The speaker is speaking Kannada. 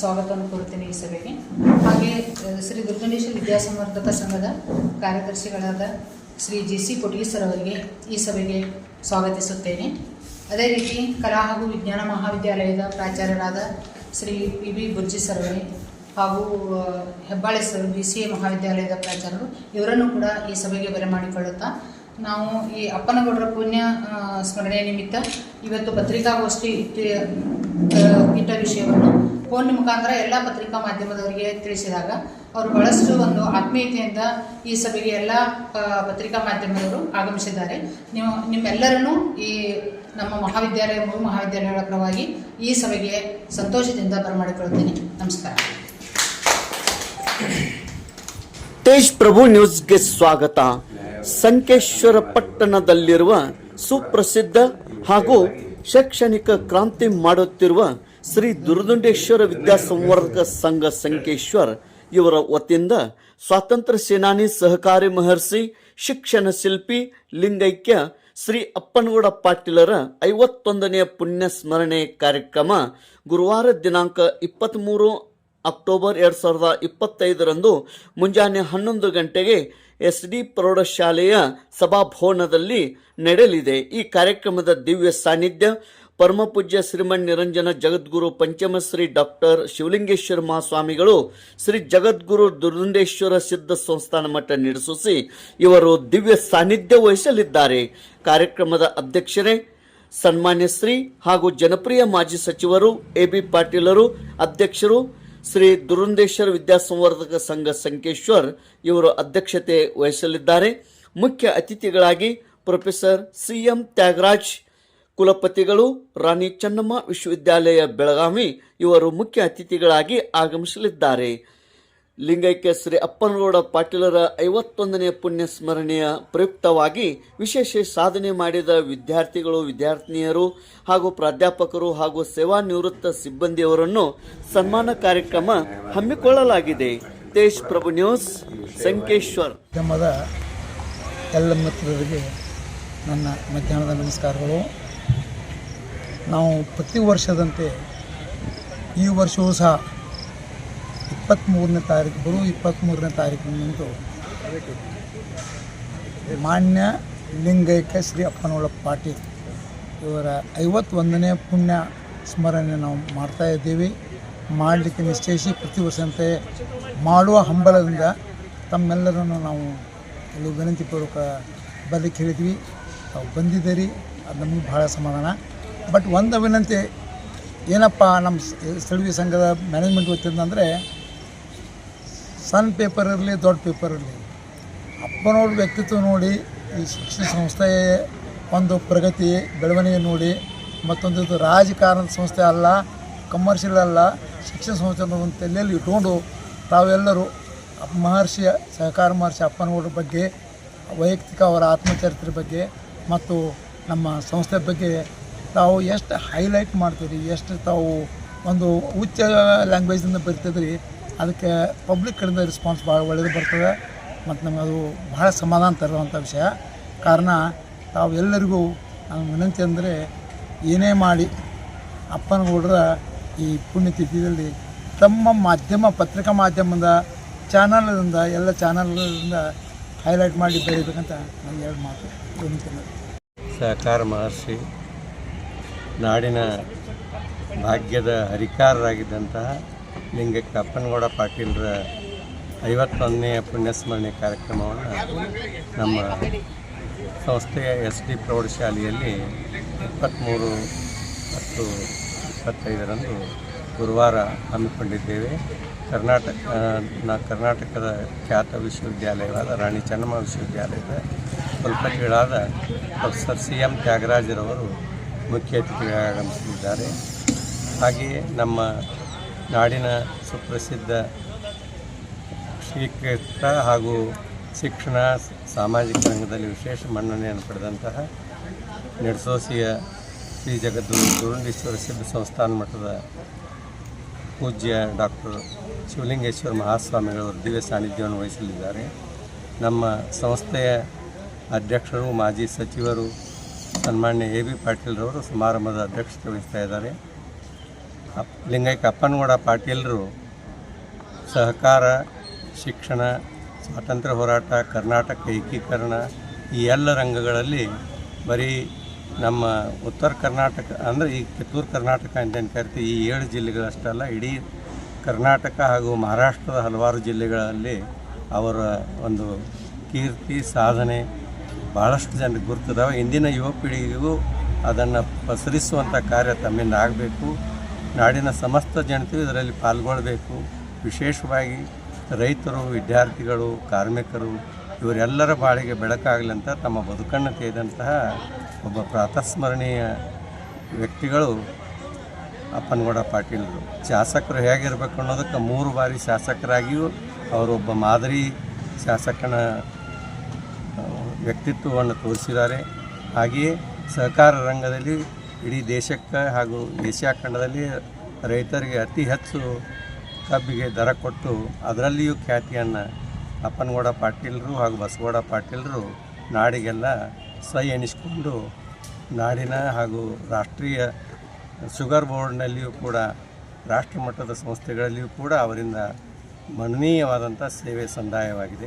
ಸ್ವಾಗತವನ್ನು ಕೋರುತ್ತೇನೆ ಈ ಸಭೆಗೆ. ಹಾಗೆ ಶ್ರೀ ದುರ್ಗಣೇಶ್ವರ ವಿದ್ಯಾಸಂವರ್ಧಕ ಸಂಘದ ಕಾರ್ಯದರ್ಶಿಗಳಾದ Shri G C Kotgi sir ಅವರಿಗೆ ಈ ಸಭೆಗೆ ಸ್ವಾಗತಿಸುತ್ತೇನೆ. ಅದೇ ರೀತಿ ಕಲಾ ಹಾಗೂ ವಿಜ್ಞಾನ ಮಹಾವಿದ್ಯಾಲಯದ ಪ್ರಾಚಾರ್ಯರಾದ Shri P B Burji sir ಅವರೇ ಹಾಗೂ Hebbale sir, B C A ಮಹಾವಿದ್ಯಾಲಯದ ಪ್ರಾಚಾರ್ಯರು, ಇವರನ್ನು ಕೂಡ ಈ ಸಭೆಗೆ ಬರಮಾಡಿಕೊಳ್ಳುತ್ತಾ ನಾವು ಈ ಅಪ್ಪನಗೌಡರ ಪುಣ್ಯ ಸ್ಮರಣೆಯ ಸ್ಮರಣೆ ನಿಮಿತ್ತ ಇವತ್ತು ಪತ್ರಿಕಾಗೋಷ್ಠಿ ಇಟ್ಟ ವಿಷಯವನ್ನು ಫೋನ್ ಮುಖಾಂತರ ಎಲ್ಲ ಪತ್ರಿಕಾ ಮಾಧ್ಯಮದವರಿಗೆ ತಿಳಿಸಿದಾಗ ಅವರು ಬಹಳಷ್ಟು ಒಂದು ಆತ್ಮೀಯತೆಯಿಂದ ಈ ಸಭೆಗೆ ಎಲ್ಲ ಪತ್ರಿಕಾ ಮಾಧ್ಯಮದವರು ಆಗಮಿಸಿದ್ದಾರೆ. ನೀವು, ನಿಮ್ಮೆಲ್ಲರನ್ನು ಈ ನಮ್ಮ ಮಹಾವಿದ್ಯಾಲಯ, ಮೂರು ಮಹಾವಿದ್ಯಾಲಯಗಳ ಪರವಾಗಿ ಈ ಸಭೆಗೆ ಸಂತೋಷದಿಂದ ಬರಮಾಡಿಕೊಳ್ಳುತ್ತೇನೆ. ನಮಸ್ಕಾರ. ತೇಜ್ ಪ್ರಭು ನ್ಯೂಸ್ಗೆ ಸ್ವಾಗತ. ಸಂಕೇಶ್ವರ ಪಟ್ಟಣದಲ್ಲಿರುವ ಸುಪ್ರಸಿದ್ಧ ಹಾಗೂ ಶೈಕ್ಷಣಿಕ ಕ್ರಾಂತಿ ಮಾಡುತ್ತಿರುವ ಶ್ರೀ ದುರ್ದುಂಡೇಶ್ವರ ವಿದ್ಯಾಸಂವರ್ಧಕ ಸಂಘ ಸಂಕೇಶ್ವರ್ ಇವರ ವತಿಯಿಂದ ಸ್ವಾತಂತ್ರ್ಯ ಸೇನಾನಿ ಸಹಕಾರಿ ಮಹರ್ಷಿ, ಶಿಕ್ಷಣ ಶಿಲ್ಪಿ, ಲಿಂಗೈಕ್ಯ ಶ್ರೀ ಅಪ್ಪನಗೌಡ ಪಾಟೀಲರ ಐವತ್ತೊಂದನೆಯ ಪುಣ್ಯ ಸ್ಮರಣೆ ಕಾರ್ಯಕ್ರಮ ಗುರುವಾರ ದಿನಾಂಕ ಇಪ್ಪತ್ತ್ಮೂರು ಅಕ್ಟೋಬರ್ ಎರಡು ಸಾವಿರದ ಇಪ್ಪತ್ತೈದರಂದು ಮುಂಜಾನೆ ಹನ್ನೊಂದು ಗಂಟೆಗೆ ಎಸ್ ಡಿ ಪ್ರೌಢಶಾಲೆಯ ಸಭಾಭವನದಲ್ಲಿ ನಡೆಯಲಿದೆ. ಈ ಕಾರ್ಯಕ್ರಮದ ದಿವ್ಯ ಸಾನ್ನಿಧ್ಯ ಪರಮಪೂಜ್ಯ ಶ್ರೀಮನ್ ನಿರಂಜನ ಜಗದ್ಗುರು ಪಂಚಮಶ್ರೀ ಡಾಕ್ಟರ್ ಶಿವಲಿಂಗೇಶ್ವರ ಮಹಾಸ್ವಾಮಿಗಳು ಶ್ರೀ ಜಗದ್ಗುರು ದುರುಂದೇಶ್ವರ ಸಿದ್ಧ ಸಂಸ್ಥಾನ ಮಠ ನಡೆಸಿಸಿ ಇವರು ದಿವ್ಯ ಸಾನ್ನಿಧ್ಯ ವಹಿಸಲಿದ್ದಾರೆ. ಕಾರ್ಯಕ್ರಮದ ಅಧ್ಯಕ್ಷರೇ ಸನ್ಮಾನ್ಯ ಶ್ರೀ ಹಾಗೂ ಜನಪ್ರಿಯ ಮಾಜಿ ಸಚಿವರು ಎ ಬಿ ಪಾಟೀಲರು ಅಧ್ಯಕ್ಷರು ಶ್ರೀ ದುರುಂದೇಶ್ವರ ವಿದ್ಯಾಸಂವರ್ಧಕ ಸಂಘ ಸಂಕೇಶ್ವರ್ ಇವರು ಅಧ್ಯಕ್ಷತೆ ವಹಿಸಲಿದ್ದಾರೆ. ಮುಖ್ಯ ಅತಿಥಿಗಳಾಗಿ ಪ್ರೊಫೆಸರ್ ಸಿ ಎಂ ತ್ಯಾಗರಾಜ್ ಕುಲಪತಿಗಳು ರಾಣಿ ಚೆನ್ನಮ್ಮ ವಿಶ್ವವಿದ್ಯಾಲಯ ಬೆಳಗಾವಿ ಇವರು ಮುಖ್ಯ ಅತಿಥಿಗಳಾಗಿ ಆಗಮಿಸಲಿದ್ದಾರೆ. ಲಿಂಗೈಕ್ಯ ಶ್ರೀ ಅಪ್ಪನಗೌಡ ಪಾಟೀಲರ ಐವತ್ತೊಂದನೇ ಪುಣ್ಯ ಸ್ಮರಣೆಯ ಪ್ರಯುಕ್ತವಾಗಿ ವಿಶೇಷ ಸಾಧನೆ ಮಾಡಿದ ವಿದ್ಯಾರ್ಥಿಗಳು, ವಿದ್ಯಾರ್ಥಿನಿಯರು ಹಾಗೂ ಪ್ರಾಧ್ಯಾಪಕರು ಹಾಗೂ ಸೇವಾ ನಿವೃತ್ತ ಸಿಬ್ಬಂದಿಯವರನ್ನು ಸನ್ಮಾನ ಕಾರ್ಯಕ್ರಮ ಹಮ್ಮಿಕೊಳ್ಳಲಾಗಿದೆ. ತೇಜ್ ಪ್ರಭು ನ್ಯೂಸ್, ಸಂಕೇಶ್ವರ್. ಎಲ್ಲ ಮಿತ್ರರಿಗೆ ನನ್ನ ಮಧ್ಯಾಹ್ನದ ನಮಸ್ಕಾರಗಳು. ನಾವು ಪ್ರತಿ ವರ್ಷದಂತೆ ಈ ವರ್ಷವೂ ಸಹ ಇಪ್ಪತ್ತ್ಮೂರನೇ ತಾರೀಕು ಬರು ಇಪ್ಪತ್ತ್ಮೂರನೇ ತಾರೀಕಿನಂದು ಮಾನ್ಯ ಲಿಂಗೈಕ್ಯ ಶ್ರೀ ಅಪ್ಪನೋಳ ಪಾಟೀಲ್ ಇವರ ಐವತ್ತೊಂದನೇ ಪುಣ್ಯ ಸ್ಮರಣೆ ನಾವು ಮಾಡ್ತಾ ಇದ್ದೀವಿ. ಮಾಡಲಿಕ್ಕೆ ನಿಶ್ಚಯಿಸಿ ಪ್ರತಿ ವರ್ಷದಂತೆ ಮಾಡುವ ಹಂಬಲದಿಂದ ತಮ್ಮೆಲ್ಲರನ್ನು ನಾವು ಇಲ್ಲಿ ವಿನಂತಿಪೂರ್ವಕ ಬರಲಿಕ್ಕೆ ಹೇಳಿದ್ವಿ ತಾವು ಬಂದಿದ್ದೀರಿ, ಅದು ನಮಗೆ ಭಾಳ ಸಮಾಧಾನ. ಬಟ್ ಒಂದು ವಿನಂತಿ, ಏನಪ್ಪ ನಮ್ಮ ಸ್ಥಳೀಯ ಸಂಘದ ಮ್ಯಾನೇಜ್ಮೆಂಟ್ ಗೊತ್ತಿದ್ದಂದರೆ ಸಣ್ಣ ಪೇಪರ್ ಇರಲಿ, ದೊಡ್ಡ ಪೇಪರ್ ಇರಲಿ ಅಪ್ಪನವ್ರ ವ್ಯಕ್ತಿತ್ವ ನೋಡಿ, ಈ ಶಿಕ್ಷಣ ಸಂಸ್ಥೆಯ ಒಂದು ಪ್ರಗತಿ, ಬೆಳವಣಿಗೆ ನೋಡಿ, ಮತ್ತೊಂದು ಇದು ರಾಜಕಾರಣದ ಸಂಸ್ಥೆ ಅಲ್ಲ ಕಮರ್ಷಿಯಲ್ ಅಲ್ಲ, ಶಿಕ್ಷಣ ಸಂಸ್ಥೆ ಅನ್ನೋ ಒಂದು ತಲೆಯಲ್ಲಿ ಇಟ್ಕೊಂಡು ತಾವೆಲ್ಲರೂ ಮಹರ್ಷಿಯ ಸಹಕಾರ ಮಹರ್ಷಿ ಅಪ್ಪನವ್ರ ಬಗ್ಗೆ, ವೈಯಕ್ತಿಕ ಅವರ ಆತ್ಮಚರಿತ್ರೆ ಬಗ್ಗೆ, ಮತ್ತು ನಮ್ಮ ಸಂಸ್ಥೆ ಬಗ್ಗೆ ತಾವು ಎಷ್ಟು ಹೈಲೈಟ್ ಮಾಡ್ತೀರಿ, ಎಷ್ಟು ತಾವು ಒಂದು ಉಚ್ಚ ಲ್ಯಾಂಗ್ವೇಜಿಂದ ಬರ್ತಿದ್ರಿ, ಅದಕ್ಕೆ ಪಬ್ಲಿಕ್ ಕಡೆಯಿಂದ ರೆಸ್ಪಾನ್ಸ್ ಭಾಳ ಒಳ್ಳೆಯದು ಬರ್ತದೆ ಮತ್ತು ನಮಗೆ ಅದು ಭಾಳ ಸಮಾಧಾನ ತರುವಂಥ ವಿಷಯ. ಕಾರಣ ತಾವು ಎಲ್ಲರಿಗೂ ನನ್ನ ವಿನಂತಿ ಅಂದರೆ ಏನೇ ಮಾಡಿ ಅಪ್ಪನಗೌಡರ ಈ ಪುಣ್ಯತಿಥಿಯಲ್ಲಿ ತಮ್ಮ ಮಾಧ್ಯಮ, ಪತ್ರಿಕಾ ಮಾಧ್ಯಮದ ಚಾನಲ್ದಿಂದ ಎಲ್ಲ ಚಾನಲ್ಗಳಿಂದ ಹೈಲೈಟ್ ಮಾಡಿ ಬೆಳಿಬೇಕಂತ ನನಗೆ ಎರಡು ಮಾತು. ಸಹಕಾರ ಮಹರ್ಷಿ. ನಾಡಿನ ಭಾಗ್ಯದ ಹರಿಕಾರರಾಗಿದ್ದಂತಹ ಲಿಂಗಕ್ಕೆ ಅಪ್ಪನಗೌಡ ಪಾಟೀಲರ ಐವತ್ತೊಂದನೆಯ ಪುಣ್ಯಸ್ಮರಣೆ ಕಾರ್ಯಕ್ರಮವನ್ನು ನಮ್ಮ ಸಂಸ್ಥೆಯ ಎಸ್ ಡಿ ಪ್ರೌಢಶಾಲೆಯಲ್ಲಿ ಇಪ್ಪತ್ತ್ಮೂರು ಮತ್ತು ಇಪ್ಪತ್ತೈದರಂದು ಗುರುವಾರ ಹಮ್ಮಿಕೊಂಡಿದ್ದೇವೆ. ಕರ್ನಾಟಕ, ನಾ ಕರ್ನಾಟಕದ ಖ್ಯಾತ ವಿಶ್ವವಿದ್ಯಾಲಯವಾದ ರಾಣಿ ಚೆನ್ನಮ್ಮ ವಿಶ್ವವಿದ್ಯಾಲಯದ ಕುಲಪತಿಗಳಾದ ಪ್ರೊಫೆಸರ್ ಸಿ ಎಂ ತ್ಯಾಗರಾಜರವರು ಮುಖ್ಯ ಅತಿಥಿಗಳಾಗಿ ಆಗಮಿಸಲಿದ್ದಾರೆ ಹಾಗೆಯೇ ನಮ್ಮ ನಾಡಿನ ಸುಪ್ರಸಿದ್ಧ ಶ್ರೀಕೃತ ಹಾಗೂ ಶಿಕ್ಷಣ ಸಾಮಾಜಿಕ ರಂಗದಲ್ಲಿ ವಿಶೇಷ ಮನ್ನಣೆಯನ್ನು ಪಡೆದಂತಹ ನೆಡ್ಸೋಸಿಯ ಶ್ರೀ ಜಗದ್ಗುರು ದುರುಂಡೇಶ್ವರ ಸಿದ್ಧ ಸಂಸ್ಥಾನ ಮಠದ ಪೂಜ್ಯ ಡಾಕ್ಟರ್ ಶಿವಲಿಂಗೇಶ್ವರ ಮಹಾಸ್ವಾಮಿಗಳವರು ದಿವ್ಯ ಸಾನ್ನಿಧ್ಯವನ್ನು ವಹಿಸಲಿದ್ದಾರೆ. ನಮ್ಮ ಸಂಸ್ಥೆಯ ಅಧ್ಯಕ್ಷರು, ಮಾಜಿ ಸಚಿವರು ಸನ್ಮಾನ್ಯ ಎ ಬಿ ಪಾಟೀಲ್ರವರು ಸಮಾರಂಭದ ಅಧ್ಯಕ್ಷತೆ ವಹಿಸ್ತಾ ಇದ್ದಾರೆ. ಅಪ್ ಲಿಂಗೈಕ್ಯ ಅಪ್ಪನಗೌಡ ಪಾಟೀಲರು ಸಹಕಾರ, ಶಿಕ್ಷಣ, ಸ್ವಾತಂತ್ರ್ಯ ಹೋರಾಟ, ಕರ್ನಾಟಕ ಏಕೀಕರಣ ಈ ಎಲ್ಲ ರಂಗಗಳಲ್ಲಿ ಬರೀ ನಮ್ಮ ಉತ್ತರ ಕರ್ನಾಟಕ ಅಂದರೆ ಈ ಕಿತ್ತೂರು ಕರ್ನಾಟಕ ಅಂತೇನು ಕರಿತೀವಿ, ಈ ಏಳು ಜಿಲ್ಲೆಗಳಷ್ಟಲ್ಲ, ಇಡೀ ಕರ್ನಾಟಕ ಹಾಗೂ ಮಹಾರಾಷ್ಟ್ರದ ಹಲವಾರು ಜಿಲ್ಲೆಗಳಲ್ಲಿ ಅವರ ಒಂದು ಕೀರ್ತಿ, ಸಾಧನೆ ಭಾಳಷ್ಟು ಜನ ಗುರ್ತದವ. ಇಂದಿನ ಯುವ ಪೀಳಿಗೆಗೂ ಅದನ್ನು ಪಸರಿಸುವಂಥ ಕಾರ್ಯ ತಮ್ಮಿಂದ ಆಗಬೇಕು. ನಾಡಿನ ಸಮಸ್ತ ಜನತೆಯು ಇದರಲ್ಲಿ ಪಾಲ್ಗೊಳ್ಳಬೇಕು ವಿಶೇಷವಾಗಿ ರೈತರು, ವಿದ್ಯಾರ್ಥಿಗಳು, ಕಾರ್ಮಿಕರು, ಇವರೆಲ್ಲರ ಬಾಳಿಗೆ ಬೆಳಕಾಗಲಿ ಅಂತ ತಮ್ಮ ಬದುಕನ್ನು ತೆಗೆದಂತಹ ಒಬ್ಬ ಪ್ರಾತಸ್ಮರಣೀಯ ವ್ಯಕ್ತಿಗಳು ಅಪ್ಪನಗೌಡ ಪಾಟೀಲರು ಶಾಸಕರು ಹೇಗಿರಬೇಕು ಅನ್ನೋದಕ್ಕೆ ಮೂರು ಬಾರಿ ಶಾಸಕರಾಗಿಯೂ ಅವರೊಬ್ಬ ಮಾದರಿ ಶಾಸಕನ ವ್ಯಕ್ತಿತ್ವವನ್ನು ತೋರಿಸಿದ್ದಾರೆ. ಹಾಗೆಯೇ ಸಹಕಾರ ರಂಗದಲ್ಲಿ ಇಡೀ ದೇಶಕ್ಕೆ ಹಾಗೂ ಏಷ್ಯಾ ಖಂಡದಲ್ಲಿ ರೈತರಿಗೆ ಅತಿ ಹೆಚ್ಚು ಕಬ್ಬಿಗೆ ದರ ಕೊಟ್ಟು ಅದರಲ್ಲಿಯೂ ಖ್ಯಾತಿಯನ್ನು ಅಪ್ಪನಗೌಡ ಪಾಟೀಲರು ಹಾಗೂ ಬಸಗೌಡ ಪಾಟೀಲರು ನಾಡಿಗೆಲ್ಲ ಸೈ ಎನಿಸಿಕೊಂಡು ನಾಡಿನ ಹಾಗೂ ರಾಷ್ಟ್ರೀಯ ಶುಗರ್ ಬೋರ್ಡ್ನಲ್ಲಿಯೂ ಕೂಡ ರಾಷ್ಟ್ರಮಟ್ಟದ ಸಂಸ್ಥೆಗಳಲ್ಲಿಯೂ ಕೂಡ ಅವರಿಂದ ಮನನೀಯವಾದಂಥ ಸೇವೆ ಸಂದಾಯವಾಗಿದೆ.